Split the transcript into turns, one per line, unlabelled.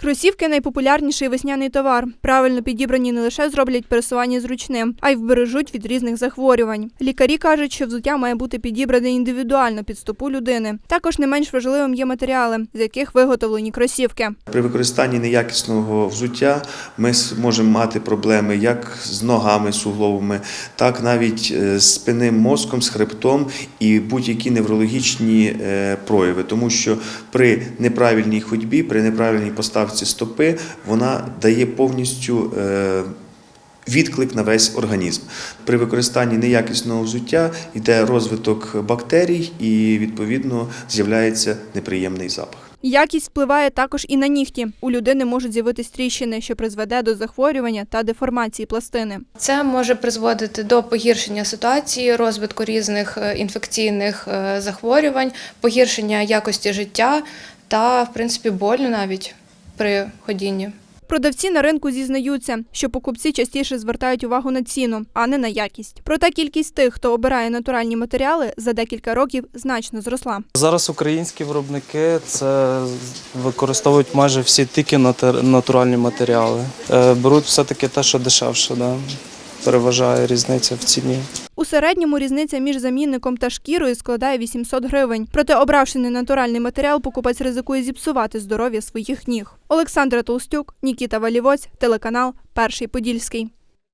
Кросівки найпопулярніший весняний товар. Правильно підібрані не лише зроблять пересування зручним, а й вбережуть від різних захворювань. Лікарі кажуть, що взуття має бути підібране індивідуально під стопу людини. Також не менш важливим є матеріали, з яких виготовлені кросівки.
При використанні неякісного взуття ми можемо мати проблеми як з ногами сугловими, так навіть е, з спинним мозком, з хребтом і будь-які неврологічні е, прояви, тому що при неправильній ходьбі, при неправильній поставці стопи вона дає повністю. е, Відклик на весь організм при використанні неякісного взуття йде розвиток бактерій і відповідно з'являється неприємний запах.
Якість впливає також і на нігті. У людини можуть з'явитись тріщини, що призведе до захворювання та деформації пластини.
Це може призводити до погіршення ситуації, розвитку різних е, інфекційних е, захворювань, погіршення якості життя та, в принципі, болю навіть при ходінні.
Продавці на ринку зізнаються, що покупці частіше звертають увагу на ціну, а не на якість. Проте кількість тих, хто обирає натуральні матеріали, за декілька років значно зросла.
Зараз українські виробники це використовують майже всі тільки натуральні матеріали. Е, Беруть все-таки те, що дешевше, да? Переважає різниця в ціні.
У середньому різниця між замінником та шкірою складає 800 гривень. Проте, обравши ненатуральний матеріал, покупець ризикує зіпсувати здоров'я своїх ніг. Олександра Толстюк, Нікіта Валівоць, телеканал Перший Подільський.